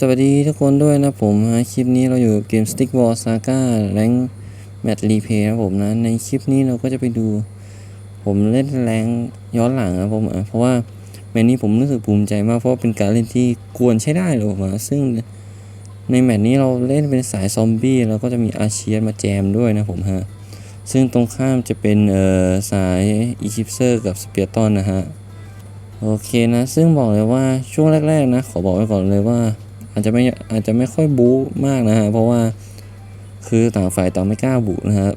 สวัสดีทุกคนด้วยนะผมฮะคลิปนี้เราอยู่เกม Stick Wall Saga แรงแมตช์รีเพย์นะผมนะ ในคลิปนี้เราก็จะไปดู ผมเล่นแรงย้อนหลังนะผมอะเพราะว่าแมตช์นี้ผมรู้สึกภูมิใจมากเพราะเป็นการเล่นที่กวนใช้ได้เลยผมอะซึ่งในแมตช์นี้เราเล่นเป็นสายซอมบี้แล้วก็จะมีอาเชียนมาแจมด้วยนะผมฮะซึ่งตรงข้ามจะเป็นเอ่อสายอีคิปเซอร์กับสเปียร์ตันนะฮะโอเคนะ ซึ่งบอกเลยว่าช่วงแรกๆนะขอบอกไว้ก่อนเลยว่า อาจจะไม่อาจจะไม่ค่อยบู๊มากนะฮะเพราะว่าคือต่างฝ่ายต่างไม่กล้าบุนะฮะ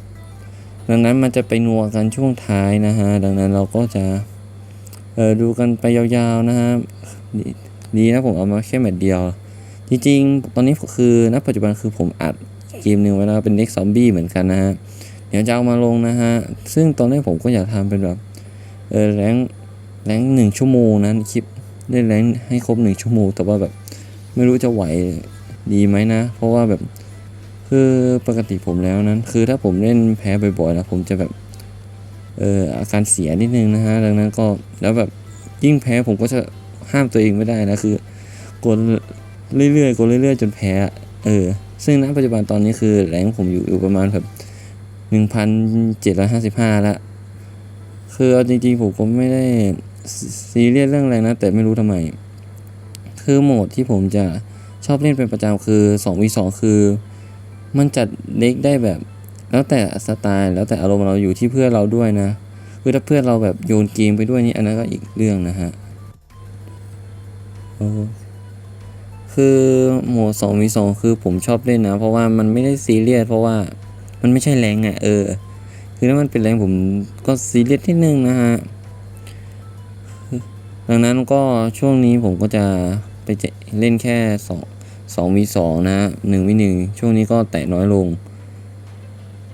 ดังนั้นมันจะไปนัวกันช่วงท้ายนะฮะดังนั้นเราก็จะเออดูกันไปยาวๆนะฮะดีดีนะผมเอามาแค่แมตช์เดียว จริงๆ ตอนนี้คือณปัจจุบันคือผมอัดเกมหนึ่งไว้แล้วเป็นเด็กซอมบี้เหมือนกันนะฮะเดี๋ยวจะเอามาลงนะฮะ ซึ่งตอนแรกผมก็อยากทำเป็นแบบเออแรงแรงหนึ่งชั่วโมงนะคลิปเล่นแรงให้ครบหนึ่งชั่วโมง แต่ว่าแบบ ไม่รู้จะไหวดีไหมนะ เพราะว่าแบบคือปกติผมแล้วนั้น คือถ้าผมเล่นแพ้บ่อยๆนะผมจะแบบเอออาการเสียนิดนึงนะฮะดังนั้นก็แล้วแบบยิ่งแพ้ผมก็จะห้ามตัวเองไม่ได้นะคือกดเรื่อยๆกดเรื่อยๆ จนแพ้เออซึ่งณปัจจุบันตอนนี้คือแรงผมอยู่อยู่ประมาณแบบหนึ่งพันเจ็ดร้อยห้าสิบห้าละคือเอาจริงๆผมก็ไม่ได้ซีเรียสเรื่องอะไรนะแต่ไม่รู้ทำไม คือโหมดที่ผมจะชอบเล่นเป็นประจำคือ 2v2 คือ มันจัดเด็กได้แบบ แล้วแต่สไตล์แล้วแต่อารมณ์เราอยู่ที่เพื่อนเราด้วยนะ คือถ้าเพื่อนเราแบบโยนเกมไปด้วยนี่อันนั้นก็อีกเรื่องนะฮะโอ้คือโหมด 2v2 คือผมชอบเล่นนะ เพราะว่ามันไม่ได้ซีเรียสเพราะว่ามันไม่ใช่แรงอะเออ คือถ้ามันเป็นแรงผมก็ซีเรียสนิดนึงนะฮะดังนั้นก็ช่วงนี้ผมก็จะ เจเล่นแค่สองวีสองนะฮะหนึ่งวีหนึ่งช่วงนี้ก็แตะน้อยลง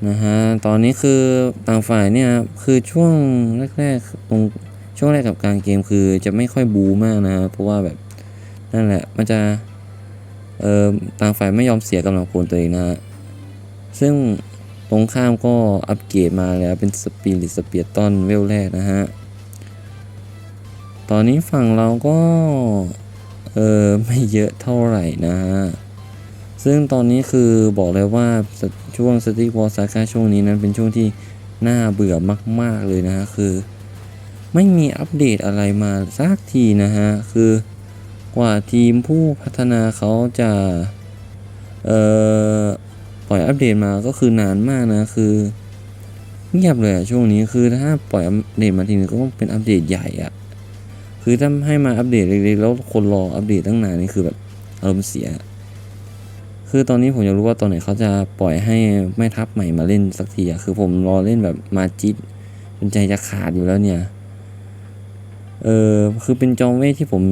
นะฮะตอนนี้คือต่างฝ่ายเนี่ยคือช่วงแรกๆตรงช่วงแรกกับการเกมคือจะไม่ค่อยบูมากนะเพราะว่าแบบนั่นแหละมันจะเอ่อต่างฝ่ายไม่ยอมเสียกำลังพลตัวเองนะฮะซึ่งตรงข้ามก็อัปเกรดมาแล้วเป็นสปิริตสเปียร์ตอนเวลแรกนะฮะ ตอนนี้ฝั่งเราก็ เออไม่เยอะเท่าไหร่นะฮะ ซึ่งตอนนี้คือบอกเลยว่าช่วงสติวอลซาก้าช่วงนี้นั้นเป็นช่วงที่น่าเบื่อมาก ๆเลยนะฮะ คือ ไม่มีอัปเดตอะไรมาสักทีนะฮะ คือกว่าทีมผู้พัฒนาเขาจะเอ่อปล่อยอัปเดตมาก็คือนานมากนะคือเงียบเลยอะช่วงนี้คือถ้าปล่อยอัปเดตมาทีนึงก็ต้องเป็นอัปเดตใหญ่อะ คือถ้าให้มาอัปเดตเล็กๆแล้วคนรออัปเดตตั้งนานนี่คือแบบอารมณ์เสีย คือตอนนี้ผมอยากรู้ว่าตอนไหนเขาจะปล่อยให้แม่ทัพใหม่มาเล่นสักทีอะคือผมรอเล่นแบบมาจิตจนใจจะขาดอยู่แล้วเนี่ย เออคือเป็นจอมเวทที่ผม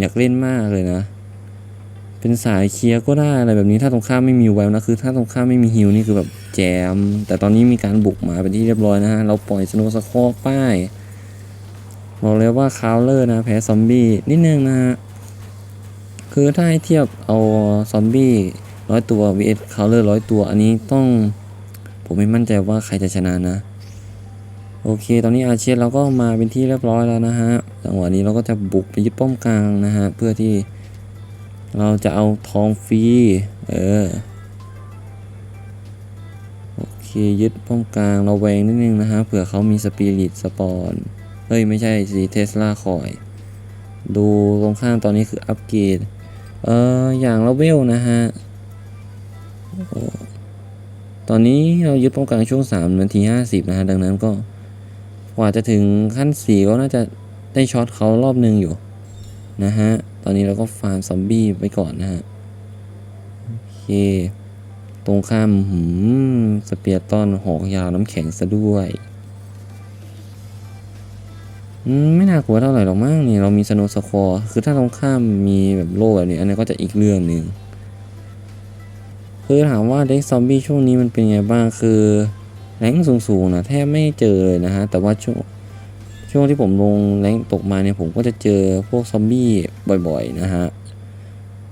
อยากเล่นมากเลยนะ เป็นสายเคลียร์ก็ได้อะไรแบบนี้ถ้าตรงข้ามไม่มีแววนะคือถ้าตรงข้ามไม่มีฮิวนี่คือแบบแจม แต่ตอนนี้มีการบุกมาเป็นที่เรียบร้อยนะฮะ เราปล่อยสโนว์สคอป้าย บอกเลยว่าคาวเลอร์นะแพ้ซอมบี้นิดนึงนะฮะคือถ้าให้เทียบเอาซอมบี้ร้อยตัว vs คาวเลอร์ร้อยตัว อันนี้ต้องผมไม่มั่นใจว่าใครจะชนะนะ โอเค ตอนนี้อาเชียเราก็มาเป็นที่เรียบร้อยแล้วนะฮะจังหวะนี้เราก็จะบุกไปยึดป้อมกลางนะฮะเพื่อที่เราจะเอาทองฟรีเออโอเคยึดป้อมกลางเราแวงนิดนึงนะฮะเผื่อเขามีสปิริตสปอน เฮ้ย ไม่ใช่สิเทสลาคอย ดูตรงข้างตอนนี้คืออัปเกรด เอออย่างละเวลนะฮะ ตอนนี้เรายึดป้องกันช่วง 3 นาที 50 นะฮะ ดังนั้นก็ กว่าจะถึงขั้น 4 ก็น่าจะได้ช็อตเขารอบหนึ่งอยู่ นะฮะ ตอนนี้เราก็ฟาร์มซอมบี้ไปก่อนนะฮะ โอเคตรงข้ามหืมสเปียร์ต้อนหอกยาวน้ำแข็งซะด้วย ไม่น่ากลัวเท่าไหร่หรอกมั้งนี่เรามีสโนสคอร์คือถ้าตรงข้ามมีแบบโล่แบบนี้อันนี้ก็จะอีกเรื่องหนึ่งคือถามว่าเด็กซอมบี้ช่วงนี้มันเป็นไงบ้างคือแรงสูงๆนะแทบไม่เจอเลยนะฮะแต่ว่าช่วงช่วงที่ผมลงแรงตกมาเนี่ยผมก็จะเจอพวกซอมบี้บ่อยๆนะฮะ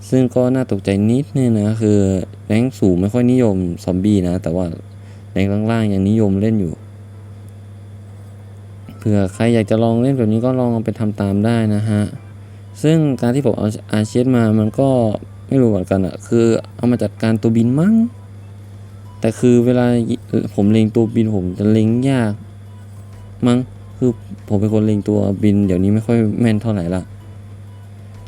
ซึ่งก็น่าตกใจนิดนึงนะคือแรงสูงไม่ค่อยนิยมซอมบี้นะแต่ว่าแรงล่างๆยังนิยมเล่นอยู่ เผื่อใครอยากจะลองเล่นแบบนี้ก็ลองไปทำตามได้นะฮะ ซึ่งการที่ผมเอาอาเชียสมามันก็ไม่รู้เหมือนกันอะคือเอามาจัดการตัวบินมั้ง แต่คือเวลาผมเล็งตัวบินผมจะเล็งยากมั้ง คือผมเป็นคนเล็งตัวบิน เดี๋ยวนี้ไม่ค่อยแม่นเท่าไหร่ละ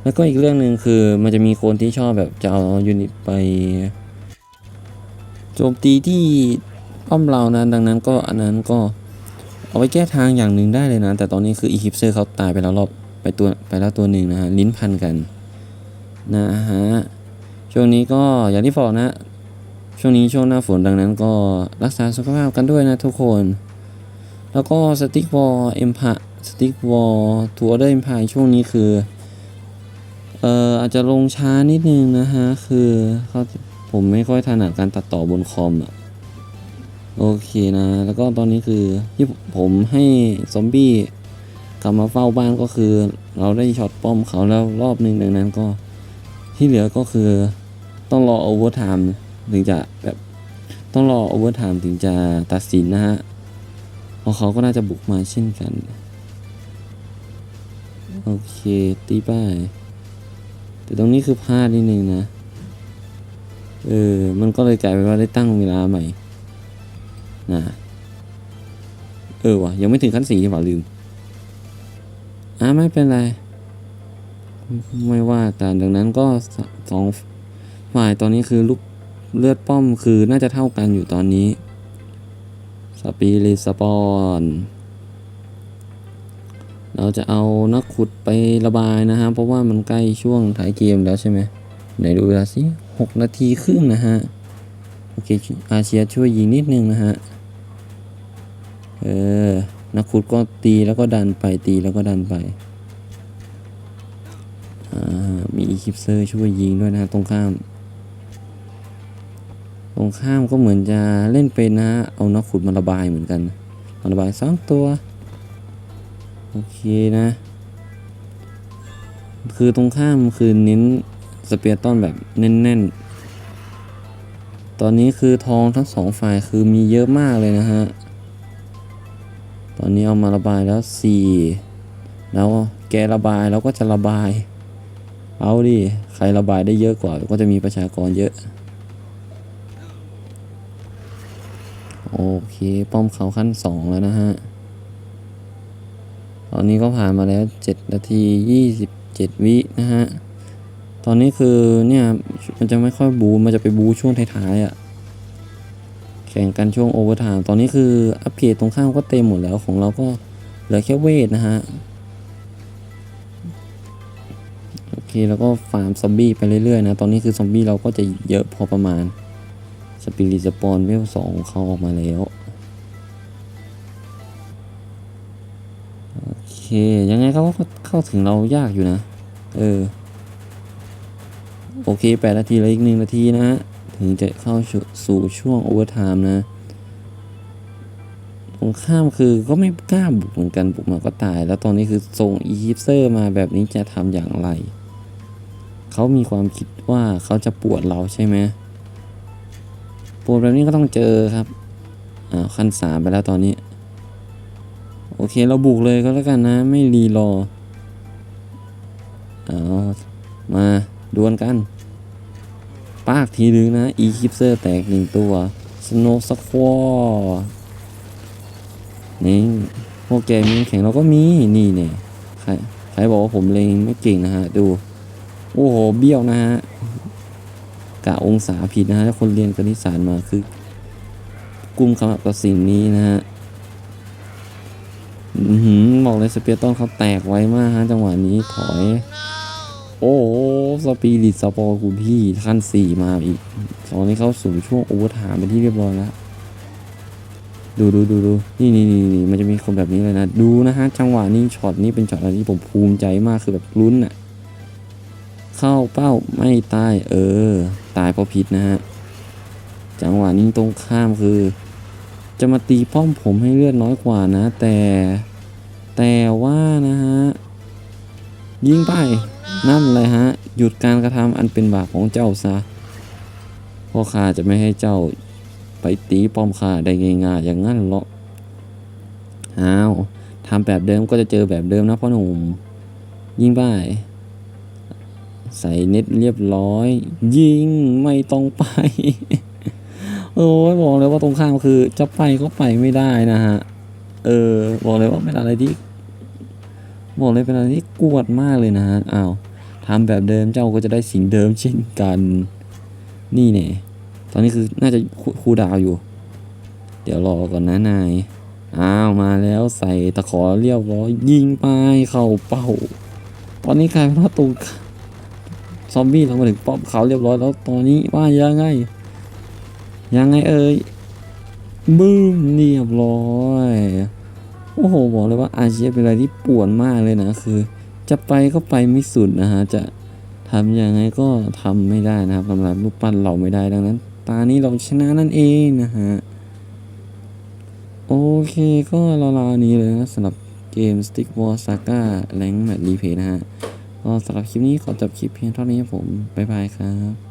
แล้วก็อีกเรื่องหนึ่งคือมันจะมีคนที่ชอบแบบจะเอายูนิตไปโจมตีที่ป้อมเรานะดังนั้นก็อันนั้นก็ เอาไว้แก้ทางอย่างหนึ่งได้เลยนะ แต่ตอนนี้คืออีคิปเซอร์เขาตายไปแล้วรอบไปตัวไปแล้วตัวหนึ่งนะฮะลิ้นพันกันนะฮะช่วงนี้ก็อย่างที่บอกนะ ช่วงนี้ช่วงหน้าฝนดังนั้นก็รักษาสุขภาพกันด้วยนะทุกคน แล้วก็สติ๊กวอลเอ็มพาสติ๊กวอลทัวร์เดอร์เอ็มพายช่วงนี้คือเอ่ออาจจะลงช้านิดนึงนะฮะ คือเขาผมไม่ค่อยถนัดการตัดต่อบนคอมอะ โอเคนะ แล้วก็ตอนนี้คือที่ผมให้ซอมบี้กลับมาเฝ้าบ้านก็คือ เราได้ช็อตป้อมเขาแล้วรอบหนึ่งดังนั้นก็ที่เหลือก็คือต้องรอโอเวอร์ไทม์ถึงจะแบบต้องรอโอเวอร์ไทม์ถึงจะตัดสินนะฮะเพราะเขาก็น่าจะบุกมาเช่นกัน โอเค ตีป้าย แต่ตรงนี้คือพลาดนิดนึงนะ เออ มันก็เลยกลายเป็นว่าได้ตั้งเวลาใหม่ นะเออวะยังไม่ถึงขั้นสี่ที่หว่าลืม อ่าไม่เป็นไร ไม่ว่ากันดังนั้นก็สองฝ่ายตอนนี้คือลูกเลือดป้อมคือน่าจะเท่ากันอยู่ตอนนี้ สปีริสปอนเราจะเอานักขุดไประบายนะฮะ เพราะว่ามันใกล้ช่วงท้ายเกมแล้วใช่ไหมไหนดูเวลาสิหกนาทีครึ่งนะฮะ โอเค อาเชียช่วยยิงนิดนึงนะฮะ เออ นักขุดก็ตีแล้วก็ดันไปตีแล้วก็ดันไป อ่า มีอีคิปเซอร์ช่วยยิงด้วยนะฮะตรงข้าม ตรงข้ามก็เหมือนจะเล่นเป็นนะเอานักขุดมาระบายเหมือนกันมาระบายสองตัว โอเคนะ คือตรงข้ามคือเน้นสเปียร์ต้อนแบบแน่นๆ ตอนนี้คือทองทั้งสองฝ่ายคือมีเยอะมากเลยนะฮะ อนนี้เอามาระบายแล้วสี่แล้วแกระบายเราก็จะระบาย เอาดิใครระบายได้เยอะกว่า ก็จะมีประชากรเยอะ โอเค ป้อมเขาขั้นสองแล้วนะฮะ ตอนนี้ก็ผ่านมาแล้ว 7 นาที 27 วินะฮะ ตอนนี้คือเนี่ยมันจะไม่ค่อยบูมันจะไปบูช่วงท้ายๆอะ่ะ แข่งกันช่วงโอเวอร์ไทม์ตอนนี้คืออัปเกรดตรงข้ามก็เต็มหมดแล้วของเราก็เหลือแค่เวทนะฮะ โอเคแล้วก็ฟาร์มซอมบี้ไปเรื่อยๆนะ ตอนนี้คือซอมบี้เราก็จะเยอะพอประมาณ สปิริตสปอนเวลสองเขาออกมาแล้ว โอเค ยังไงเขาก็เข้าถึงเรายากอยู่นะ เออ โอเคแปดนาทีแล้วอีกหนึ่งนาทีนะฮะ ถึงจะเข้าสู่ช่วงโอเวอร์ไทม์นะตรงข้ามคือก็ไม่กล้าบุกเหมือนกันบุกมาก็ตาย แล้วตอนนี้คือส่งอีฮิปเซอร์มาแบบนี้จะทำอย่างไร เขามีความคิดว่าเขาจะปวดเราใช่ไหมปวดแบบนี้ก็ต้องเจอครับอ่าขั้นสามไปแล้วตอนนี้ โอเคเราบุกเลยก็แล้วกันนะ ไม่รีรอเอามาดวลกัน ปากทีนึงนะ อีคิปเซอร์แตกหนึ่งตัวสโนสควอนี่พวกแกมีแข่งเราก็มีนี่เนี่ยใครใครบอกว่าผมเลงไม่เก่งนะฮะ ดู โอ้โห เบี้ยวนะฮะกะองศาผิดนะฮะถ้าคนเรียนคณิตศาสตร์มาคือ กุมคำกับสิ่งนี้นะฮะอือหือบอกเลยสเปียร์ต้นเขาแตกไวมากฮะจังหวะนี้ถอย โอ้โห สปีริตสปอร์กูพี่ขั้นสี่มาอีกตอนนี้เข้าสู่ช่วงโอเวอร์ไทม์เป็นที่เรียบร้อยแล้ว ดูดูดูดูนี่นี่นี่นี่มันจะมีคนแบบนี้เลยนะ ดูนะฮะ จังหวะนี้ช็อตนี้เป็นช็อตอะไรที่ผมภูมิใจมากคือแบบลุ้นอะเข้าเป้าไม่ตาย เออ ตายเพราะพิษนะฮะ จังหวะนี้ตรงข้ามคือ จะมาตีป้อมผมให้เลือดน้อยกว่านะ แต่แต่ว่านะฮะ ยิงไป นั่นเลยฮะ หยุดการกระทำอันเป็นบาปของเจ้าซะพราะข้าจะไม่ให้เจ้าไปตีป้อมข้าได้ง่ายๆอย่างนั้นหรอกอ้าวทำแบบเดิมก็จะเจอแบบเดิมนะพ่อหนุ่ม ยิงไปใส่เน็ตเรียบร้อย ยิงไม่ต้องไป โอ้ยบอกเลยว่าตรงข้ามคือจะไปก็ไปไม่ได้นะฮะ เออ บอกเลยว่าเป็นอะไรที่ บอกเลยเป็นอะไรที่กวดมากเลยนะฮะอ้าวทำแบบเดิมเจ้าก็จะได้สิ่งเดิมเช่นกัน นี่เนี่ยตอนนี้คือน่าจะคูคูดาวอยู่ เดี๋ยวรอก่อนนะนาย อ้าวมาแล้วใส่ตะขอเรียบร้อยยิงไปเข้าเป้า ตอนนี้กลายเป็นว่าตูซอมบี้เรามาถึงป้อมเขาเรียบร้อยแล้วตอนนี้ว่ายังไง ยังไงเอ่ยบึ้มเรียบร้อย โอ้โหบอกเลยว่าอาเชียเป็นอะไรที่ป่วนมากเลยนะคือ จะไปก็ไปไม่สุดนะฮะจะทำยังไงก็ทำไม่ได้นะครับสำหรับรูปปั้นเราไม่ได้ดังนั้น ตานี้เราชนะนั่นเองนะฮะโอเคก็ราวๆนี้เลยนะสำหรับเกม Stick War Saga Rank Match Replay นะฮะก็สำหรับคลิปนี้ขอจบคลิปเพียงเท่านี้ครับผม บ๊ายบายครับ